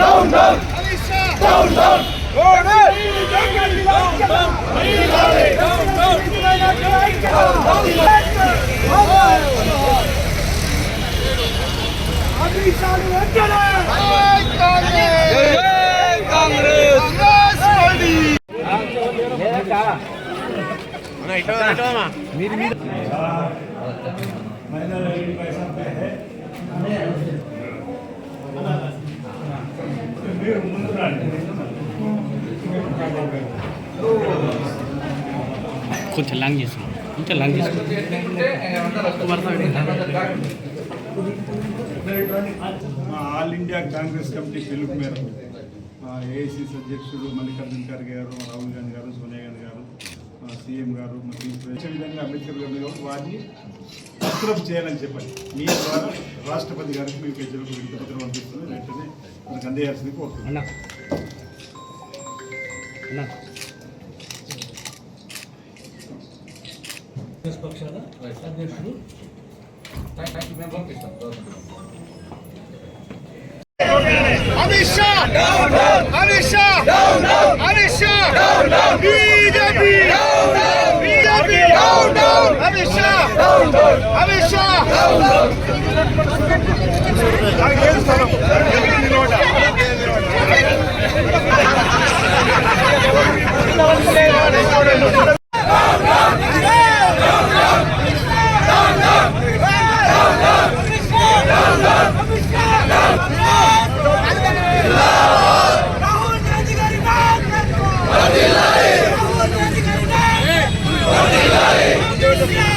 Down down down down మీరు minor ID పైసా పే హై కొంచెం లాంగ్ చేసుకున్నాం కొంచెం లాంగ్ మా ఆల్ ఇండియా కాంగ్రెస్ కమిటీ పిలుపు మేరకు మా ఏఐసిసి అధ్యక్షుడు మల్లికార్జున ఖర్గే గారు రాహుల్ గాంధీ గారు సోనియా గాంధీ గారు సీఎం గారు మా వచ్చే విధంగా అంబేద్కర్ గారి వారిని అప్రూవ్ చేయాలని చెప్పండి. మీ ద్వారా రాష్ట్రపతి గారికి మీ ప్రజలకు విజ్ఞప్తులు పంపిస్తుంది వెంటనే మనకు అందజేయాల్సింది కోరుతున్నాను Amit Shah! Amit Shah! Amit Shah! BJP! BJP Amit Shah Amit Shah Rahul Come!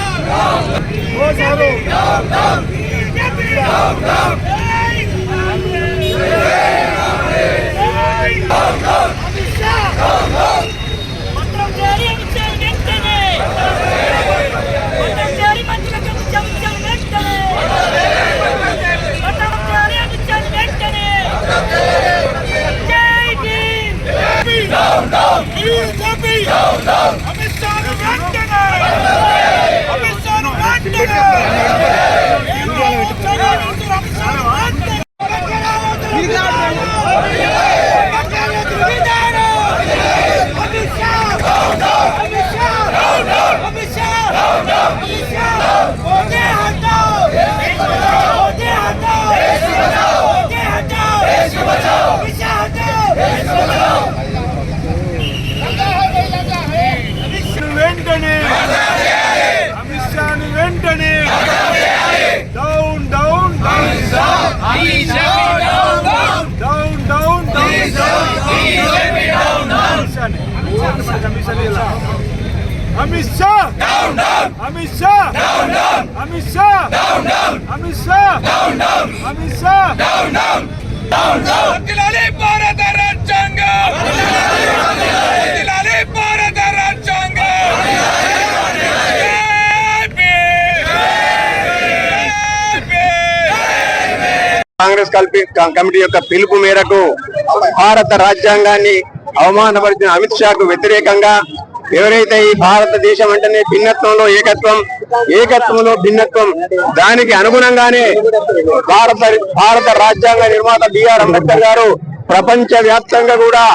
వెంటనే అమిత్ షా అమిత్ షా! అమిత్ షా! అమిత్ షా! అమిత్ షా! భారత రాజ్యాంగం! భారత రాజ్యాంగం! కాంగ్రెస్ కల్పి కమిటీ యొక్క పిలుపు మేరకు భారత రాజ్యాంగాన్ని అవమానపరిచిన అమిత్ షాకు వ్యతిరేకంగా ఎవరైతే ఈ భారతదేశం అంటేనే భిన్నత్వంలో ఏకత్వం ఏకత్వంలో భిన్నత్వం దానికి అనుగుణంగానే భారత భారత రాజ్యాంగ నిర్మాత బిఆర్ అంబేద్కర్ గారు ప్రపంచ వ్యాప్తంగా కూడా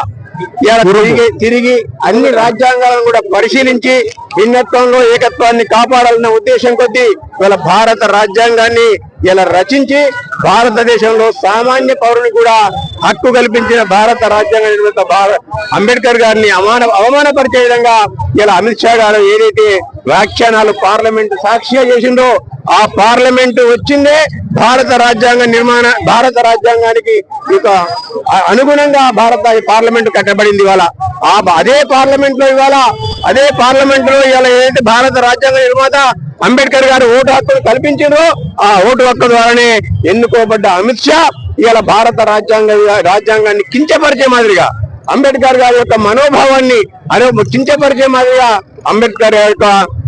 తిరిగి తిరిగి అన్ని రాజ్యాంగాలను కూడా పరిశీలించి భిన్నత్వంలో ఏకత్వాన్ని కాపాడాలన్న ఉద్దేశం కొద్దీ ఇవాళ భారత రాజ్యాంగాన్ని ఇలా రచించి భారతదేశంలో సామాన్య పౌరుని కూడా హక్కు కల్పించిన భారత రాజ్యాంగ నిర్మాత అంబేద్కర్ గారిని అవమాన అవమానపరిచే విధంగా ఇలా అమిత్ షా గారు ఏదైతే వ్యాఖ్యానాలు పార్లమెంట్ సాక్షిగా చేసిందో ఆ పార్లమెంట్ వచ్చిందే భారత రాజ్యాంగ నిర్మాణ భారత రాజ్యాంగానికి ఇక అనుగుణంగా భారత పార్లమెంట్ కట్టబడింది ఇవాళ. ఆ అదే పార్లమెంట్లో ఇవాళ అదే పార్లమెంట్లో ఇవాళ ఏదైతే భారత రాజ్యాంగ నిర్మాత అంబేద్కర్ గారు ఓటు హక్కును కల్పించిందో ఆ ఓటు హక్కు ద్వారానే ఎన్నుకోబడ్డ అమిత్ షా ఇవాళ భారత రాజ్యాంగ రాజ్యాంగాన్ని కించపరిచే మాదిరిగా అంబేద్కర్ గారి యొక్క మనోభావాన్ని అరే కించపరిచే మాదిరిగా అంబేద్కర్ యొక్క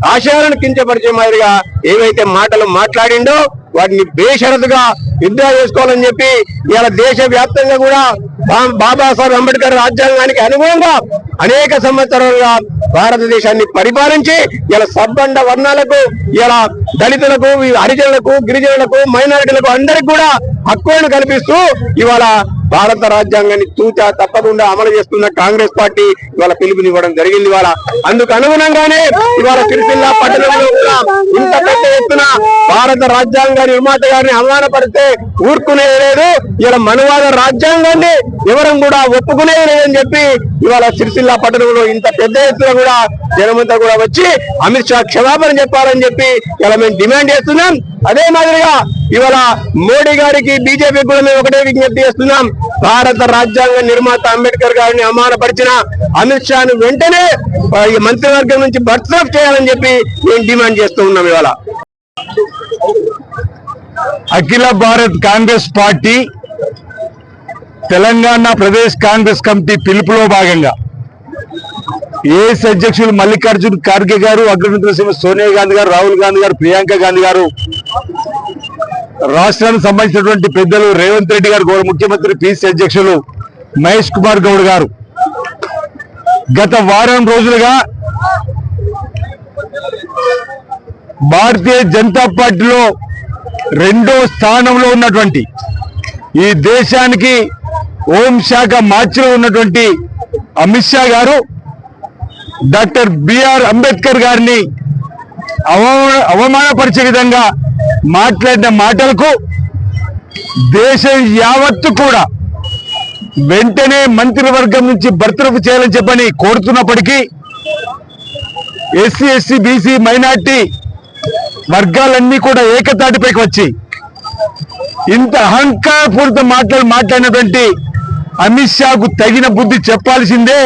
ఆశయాలను కించపరిచే మాదిరిగా ఏవైతే మాటలు మాట్లాడిండో వాటిని బేషరతుగా యుద్ధ చేసుకోవాలని చెప్పి ఇలా దేశ వ్యాప్తంగా కూడా బా- బాబాసాహెబ్ అంబేద్కర్ రాజ్యాంగానికి అనుగుణంగా అనేక సంవత్సరాలుగా భారతదేశాన్ని పరిపాలించి ఇలా సబ్బండ వర్ణాలకు ఇలా దళితులకు హరిజనులకు గిరిజనులకు మైనారిటీలకు అందరికి కూడా హక్కులను కల్పిస్తూ ఇవాళ భారత రాజ్యాంగాన్ని తూచా తప్పకుండా అమలు చేస్తున్న కాంగ్రెస్ పార్టీ ఇవాళ పిలుపునివ్వడం జరిగింది ఇవాళ. అందుకు అనుగుణంగానే ఇవాళ సిరిసిల్ల పట్టణంలో కూడా ఇంత పెద్ద ఎత్తున భారత రాజ్యాంగ నిర్మాత గారిని అవమానపడితే ఊరుకునేది లేదు. ఇలా మనువాద రాజ్యాంగాన్ని ఎవరం కూడా ఒప్పుకునేది లేదని చెప్పి ఇవాళ సిరిసిల్ల పట్టణంలో ఇంత పెద్ద ఎత్తున కూడా జనమంతా కూడా వచ్చి అమిత్ షా క్షమాపణ చెప్పాలని చెప్పి ఇలా మేము డిమాండ్ చేస్తున్నాం. అదే మాదిరిగా ఇవాళ మోడీ గారికి బీజేపీ కూడా మేము ఒకటే విజ్ఞప్తి చేస్తున్నాం. భారత రాజ్యాంగ నిర్మాత అంబేద్కర్ గారిని అవమానపరిచిన అమిత్ షాను వెంటనే ఈ మంత్రివర్గం నుంచి బర్తరఫ్ చేయాలని చెప్పి మేము డిమాండ్ చేస్తూ ఉన్నాం ఇవాళ. Akhila Bharat Congress party Telangana Pradesh Congress committee పిలుపులో భాగంగా ఏఎస్ అధ్యక్షులు మల్లికార్జున్ ఖార్గే గారు అగ్రనేత శ్రీమతి సోనియా గాంధీ గారు రాహుల్ గాంధీ గారు ప్రియాంక గాంధీ గారు. రాష్ట్రానికి సంబంధించినటువంటి పెద్దలు రేవంత్ రెడ్డి గారు గౌరవ ముఖ్యమంత్రి పిసి అధ్యక్షులు మహేష్ కుమార్ గౌడ్ గారు. గత వారం రోజులుగా భారతీయ జనతా పార్టీలో రెండో స్థానంలో ఉన్నటువంటి ఈ దేశానికి హోంశాఖ మార్చిలో ఉన్నటువంటి అమిత్ షా గారు డాక్టర్ బిఆర్ అంబేద్కర్ గారిని అవమాన అవమానపరిచే విధంగా మాట్లాడిన మాటలకు దేశం యావత్తు కూడా వెంటనే మంత్రివర్గం నుంచి బర్తరఫ్ చేయాలని చెప్పని కోరుతున్నప్పటికీ ఎస్సీ ఎస్సీ బీసీ మైనార్టీ వర్గాలన్నీ కూడా ఏకతాటిపైకి వచ్చి ఇంత అహంకారపూరిత మాటలు మాట్లాడినటువంటి అమిత్ షాకు తగిన బుద్ధి చెప్పాల్సిందే.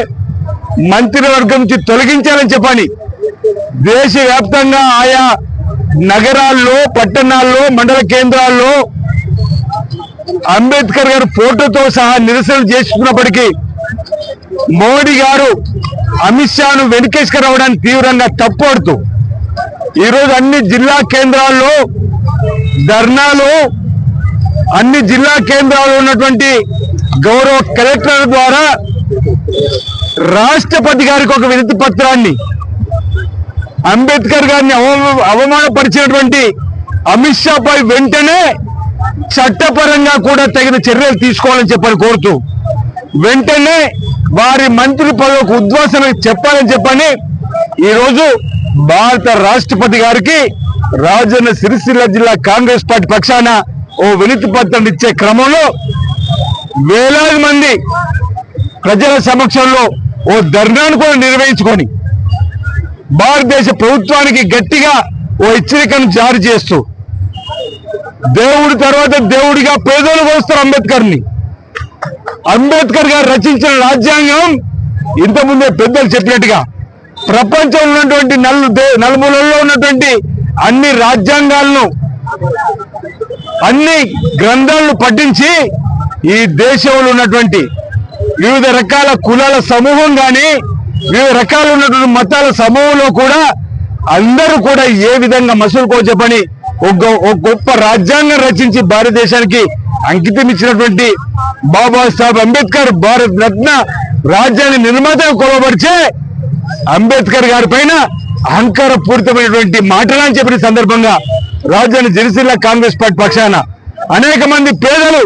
మంత్రివర్గం నుంచి తొలగించాలని చెప్పని దేశవ్యాప్తంగా ఆయా నగరాల్లో పట్టణాల్లో మండల కేంద్రాల్లో అంబేద్కర్ గారు ఫోటోతో సహా నిరసనలు చేసుకున్నప్పటికీ మోడీ గారు అమిత్ షాను వెనుకేసుకురావడానికి తీవ్రంగా తప్పడుతూ ఈరోజు అన్ని జిల్లా కేంద్రాల్లో ధర్నాలు అన్ని జిల్లా కేంద్రాల్లో ఉన్నటువంటి గౌరవ కలెక్టర్ ద్వారా రాష్ట్రపతి గారికి ఒక వినతి పత్రాన్ని అంబేద్కర్ గారిని అవమానపరిచినటువంటి అమిత్ షా పై వెంటనే చట్టపరంగా కూడా తగిన చర్యలు తీసుకోవాలని చెప్పని కోరుతూ వెంటనే వారి మంత్రి పదవికి ఉద్వాసన చెప్పాలని చెప్పని ఈరోజు భారత రాష్ట్రపతి గారికి రాజన్న సిరిసిల్ల జిల్లా కాంగ్రెస్ పార్టీ పక్షాన ఓ వినతి పత్రం ఇచ్చే క్రమంలో వేలాది మంది ప్రజల సమక్షంలో ఓ ధర్నాను కూడా నిర్వహించుకొని భారతదేశ ప్రభుత్వానికి గట్టిగా ఓ హెచ్చరికను జారీ చేస్తూ దేవుడి తర్వాత దేవుడిగా పేదలు వస్తారు అంబేద్కర్ని. అంబేద్కర్ గారు రచించిన రాజ్యాంగం ఇంతకుముందే పెద్దలు చెప్పినట్టుగా ప్రపంచంలో ఉన్నటువంటి నలు దే- నలుమూలల్లో ఉన్నటువంటి అన్ని రాజ్యాంగాలను అన్ని గ్రంథాలను పఠించి ఈ దేశంలో ఉన్నటువంటి వివిధ రకాల కులాల సమూహం కానీ వివిధ రకాల ఉన్నటువంటి మతాల సమూహంలో కూడా అందరూ కూడా ఏ విధంగా మసులుకో చెప్పని ఒక ఒక గొప్ప రాజ్యాంగం రచించి భారతదేశానికి అంకితం ఇచ్చినటువంటి బాబాసాహెబ్ అంబేద్కర్ భారత్ రత్న రాజ్యాన్ని నిర్మాత కొలవపరిచే అంబేద్కర్ గారి పైన అహంకార పూరితమైనటువంటి మాటలని చెప్పిన సందర్భంగా రాజ్యాన్ని జనసేన కాంగ్రెస్ పార్టీ పక్షాన అనేక మంది పేదలు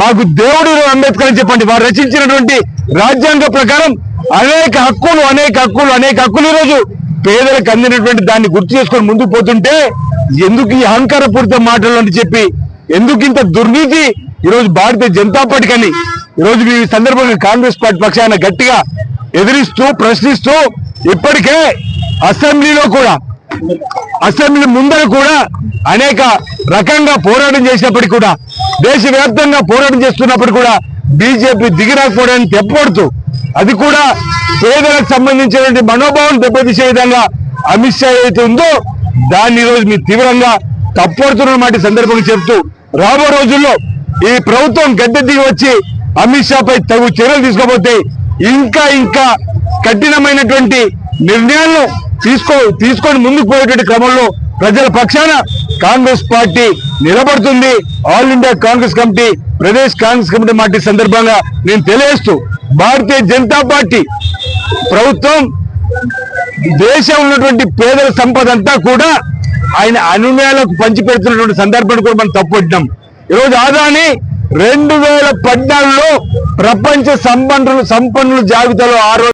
మాకు దేవుడు అంబేద్కర్ అని చెప్పండి. వారు రచించినటువంటి రాజ్యాంగ ప్రకారం అనేక హక్కులు అనేక హక్కులు అనేక హక్కులు ఈరోజు పేదలకు అందినటువంటి దాన్ని గుర్తు చేసుకొని ముందుకు పోతుంటే ఎందుకు ఈ అహంకారపూరిత మాటలు అని చెప్పి ఎందుకు ఇంత దుర్నీతి ఈరోజు భారతీయ జనతా పార్టీ కానీ ఈరోజు ఈ సందర్భంగా కాంగ్రెస్ పార్టీ పక్షాన గట్టిగా ఎదిరిస్తూ ప్రశ్నిస్తూ ఇప్పటికే అసెంబ్లీలో కూడా అసెంబ్లీ ముందర కూడా అనేక రకంగా పోరాటం చేసినప్పటికీ కూడా దేశవ్యాప్తంగా పోరాటం చేస్తున్నప్పుడు కూడా బీజేపీ దిగిరాకపోవడానికి తెప్పడుతూ అది కూడా పేదలకు సంబంధించినటువంటి మనోభావం దెబ్బతీసే విధంగా అమిత్ షా ఏదైతే ఉందో దాన్ని ఈరోజు మీరు తీవ్రంగా తప్పడుతున్న మాట సందర్భంగా చెప్తూ రాబో రోజుల్లో ఈ ప్రభుత్వం గద్దె దిగి వచ్చి అమిత్ షాపై తగు చర్యలు తీసుకోబోతే ఇంకా ఇంకా కఠినమైనటువంటి నిర్ణయాలను తీసుకో తీసుకొని ముందుకు పోయేటువంటి క్రమంలో ప్రజల పక్షాన కాంగ్రెస్ పార్టీ నిలబడుతుంది. All India Congress committee Pradesh Congress committee మాట సందర్భంగా నేను తెలియజేస్తూ భారతీయ జనతా పార్టీ ప్రభుత్వం దేశం ఉన్నటువంటి పేదల సంపద అంతా కూడా ఆయన అనుమయాలకు పంచిపెడుతున్నటువంటి సందర్భాన్ని కూడా మనం తప్పుపట్టినాం ఈరోజు ఆదాని రెండు వేల పద్నాలుగులో ప్రపంచ సంపన్నులు సంపన్నుల జాబితాలో ఆరో